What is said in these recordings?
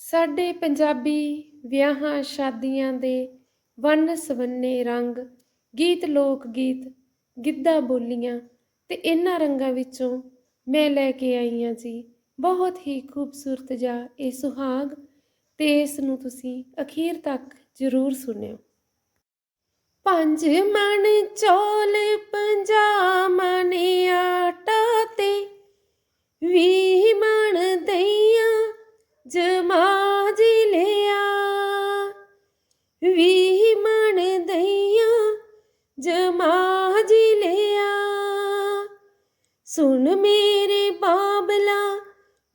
ਸਾਡੇ ਪੰਜਾਬੀ ਵਿਆਹਾਂ ਸ਼ਾਦੀਆਂ ਦੇ ਵੰਨ ਸਵੰਨੇ ਰੰਗ, ਗੀਤ ਲੋਕ ਗੀਤ, ਗਿੱਧਾ ਬੋਲੀਆਂ ਤੇ ਇਹਨਾਂ ਰੰਗਾਂ ਵਿੱਚੋਂ ਮੈਂ ਲੈ ਕੇ ਆਈ ਹਾਂ ਜੀ। ਬਹੁਤ ਹੀ ਖੂਬਸੂਰਤ ਜਿਹਾ ਇਹ ਸੁਹਾਗ ਤੇ ਇਸ ਨੂੰ ਤੁਸੀਂ ਅਖੀਰ ਤੱਕ ਜ਼ਰੂਰ ਸੁਣਿਓ। ਪੰਜ ਮਣ ਚੌਲ ਪੰਜਾ ਮਣ ਆਟਾ ਤੇ ਵੀਹ ਮਣ ਦਈਆਂ ਜਮਾ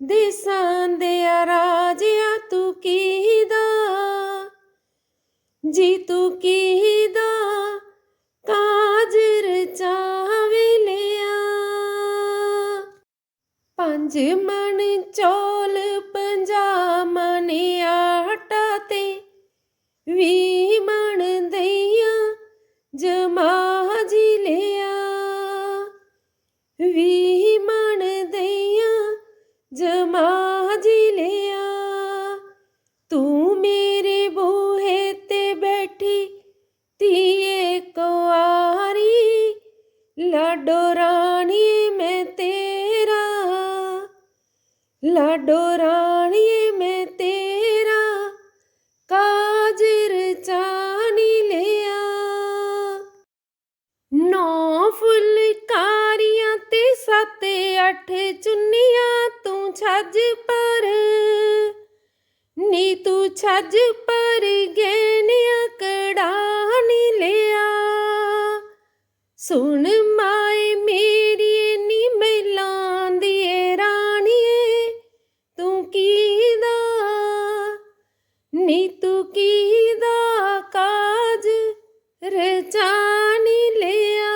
ਦੇਸਾਂ ਦੇ ਰਾਜਿਆ ਤੂੰ ਕੀਦਾ ਜੀ ਤੂੰ ਕੀਦਾ ਕਾਜ ਰਚਾਵੇ ਲਿਆ। ਪੰਜ ਮਣ ਚੌਲ ਪੰਜਾ ਮਣ ਆਟਾ ਤੇ ਵੀ ਲਾਡੋ ਰਾਣੀ, ਮੈਂ ਤੇਰਾ। ਲਾਡੋ ਰਾਣੀ, ਮੈਂ ਤੇਰਾ। ਕਾਜਰ ਚਾਣੀ ਲਿਆ। ਨੌ ਫੁਲਕਾਰੀਆਂ ਤੇ ਸੱਤ, ਅੱਠ ਚੁੰਨੀਆਂ ਤੂੰ ਛੱਜ ਪਰ। ਨੀ ਤੂੰ ਛੱਜ ਪਰ ਗਹਿਣਿਆਂ ਕੜਾਣੀ ਲਿਆ। ਸੁਣ ਮਾਏ ਮੇਰੀ ਨੀ ਮਹਿਲਾਂ ਦੀ ਏ ਰਾਣੀਏ, ਤੂੰ ਕੀਦਾ ਨੀ ਤੂੰ ਕੀਦਾ ਕਾਜ ਰਚਾਣੀ ਲਿਆ?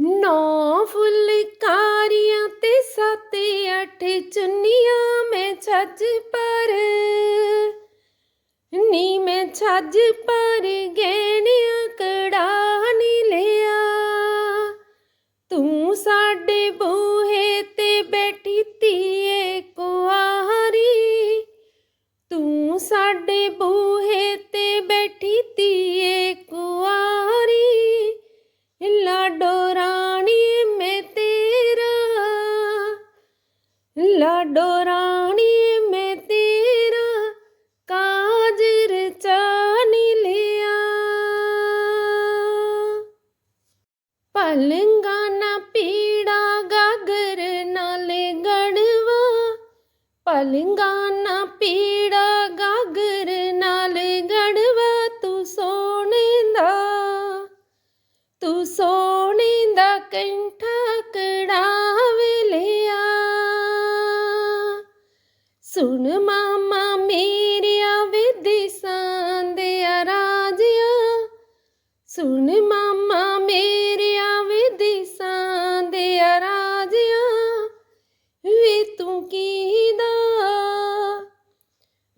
ਨੌ ਫੁਲਕਾਰੀਆਂ ਤੇ ਸੱਤ ਅੱਠ ਚੁੰਨੀਆਂ ਮੈਂ ਛੱਜ ਛੱਜ ਪਰ ਗਹਿਣਿਆਂ ਕੜਾਣੀ ਲਿਆ। ਤੂੰ ਸਾਡੇ ਬੂਹੇ ਤੇ ਬੈਠੀ ਧੀਏ ਕੁਆਰੀ। ਤੂੰ ਸਾਡੇ ਬੂਹੇ ਤੇ ਬੈਠੀ ਧੀਏ ਪਲੰਗਾ ਨਾ ਪੀੜਾ ਗਾਗਰ ਨਾਲ ਗੜਵਾ, ਤੂੰ ਸੋਨੇ ਦਾ ਤੂੰ ਸੋਨੇ ਦਾ ਕੰਠਾ ਕੜਾਵੇ ਲਿਆ। ਸੁਣ ਮਾਮਾ ਮੇਰਿਆ ਵਿਦੇਸਾਂ ਦੇ ਰਾਜਿਆ, ਸੁਣ ਮਾਮਾ ਮੇਰਿਆ ਵਿਦੇਸਾਂ ਦੇ ਰਾਜਿਆ, ਵੇ ਤੂੰ ਕੀਦਾ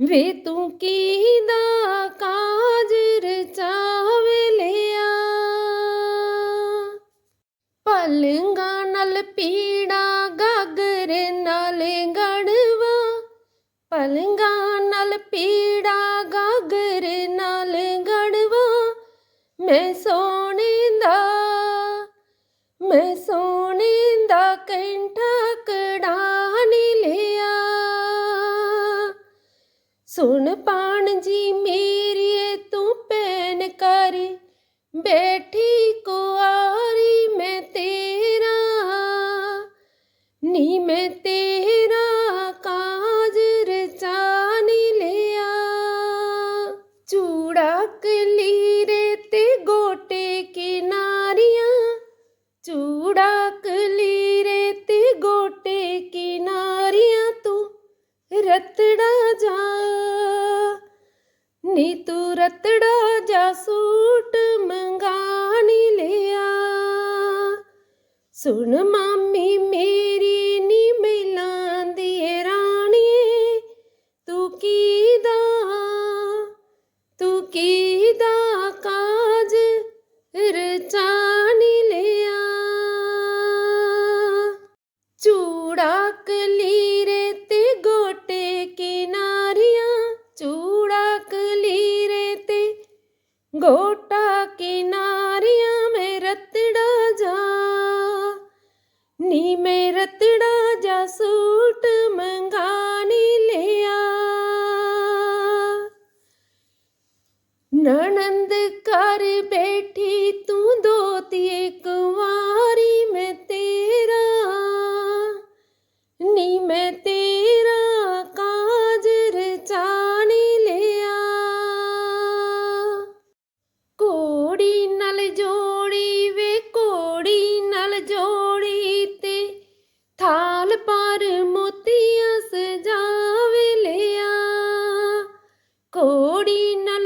ਵੇ ਤੂੰ ਕੀਦਾ ਕਾਜ ਰਚਾਵੇ ਲਿਆ? ਪਲੰਗਾ ਨਾਲ ਪੀੜਾ ਗਾਗਰ ਨਾਲ ਗੜਵਾ। ਪਲੰਗਾ ਨਾਲ ਪੀੜਾ ਗਾਗਰ ਨਾਲ ਗੜਵਾ। ਮੈਂ ਸੋਨੇ ਦਾ, ਮੈਂ ਸੋਨੇ ਦਾ ਕੰਠਾ ਸੁਣ ਪਾਣ ਜੀ ਮੇਰੀਏ ਤੂੰ ਪੈਨ ਕਰ ਬੈਠੀ ਕੁਆਰੀ ਮੈਂ ਤੇਰਾ। ਨੀ ਮੈਂ ਤੇਰਾ ਕਾਜ ਰਚਾਣੀ ਲਿਆ। ਚੂੜਾ ਕਲੀਰੇ ਤੇ ਗੋਟੇ ਕਿਨਾਰੀਆਂ। ਚੂੜਾ ਕਲੀ रतड़ा जा नी तू रतड़ा जा सूट मंगानी मि सुन मा छोटा किनारिया में रतड़ा जा नी में रतड़ा जा सूट मंगानी ले आ ननंद कर बैठी तू दो एक वार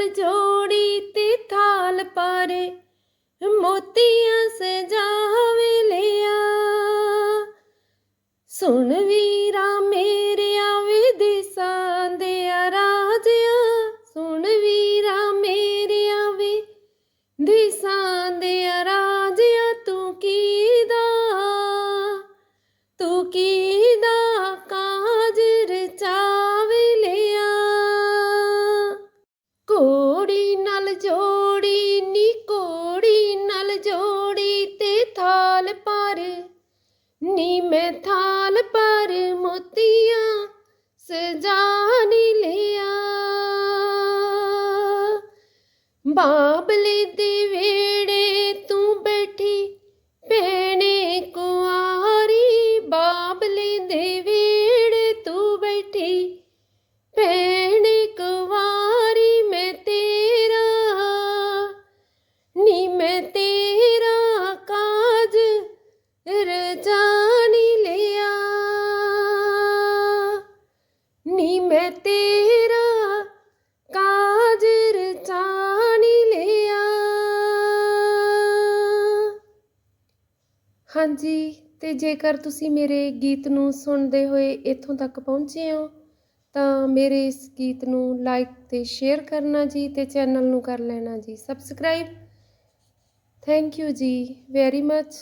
ਕੋੜੀ ਨਾਲ ਜੋੜੀ ਤੇ ਥਾਲ ਪਰ ਮੋਤੀਆਂ ਸਜਾਣੀ ਲਿਆ? ਬਾਬਲੇ ਦੇ ਵੇੜੇ ਮੈਂ ਤੇਰਾ ਕਾਜ ਰਜਾਣੀ ਲਿਆ। ਹਾਂਜੀ, ਤੇ ਜੇਕਰ ਤੁਸੀਂ ਮੇਰੇ ਗੀਤ ਨੂੰ ਸੁਣਦੇ ਹੋਏ ਇੱਥੋਂ ਤੱਕ ਪਹੁੰਚੇ ਹੋ, ਤਾਂ ਮੇਰੇ ਇਸ ਗੀਤ ਨੂੰ ਲਾਈਕ ਤੇ ਸ਼ੇਅਰ ਕਰਨਾ ਜੀ ਤੇ ਚੈਨਲ ਨੂੰ ਕਰ ਲੈਣਾ ਜੀ। ਸਬਸਕ੍ਰਾਈਬ ਥੈਂਕ ਯੂ ਜੀ ਵੈਰੀ ਮੱਚ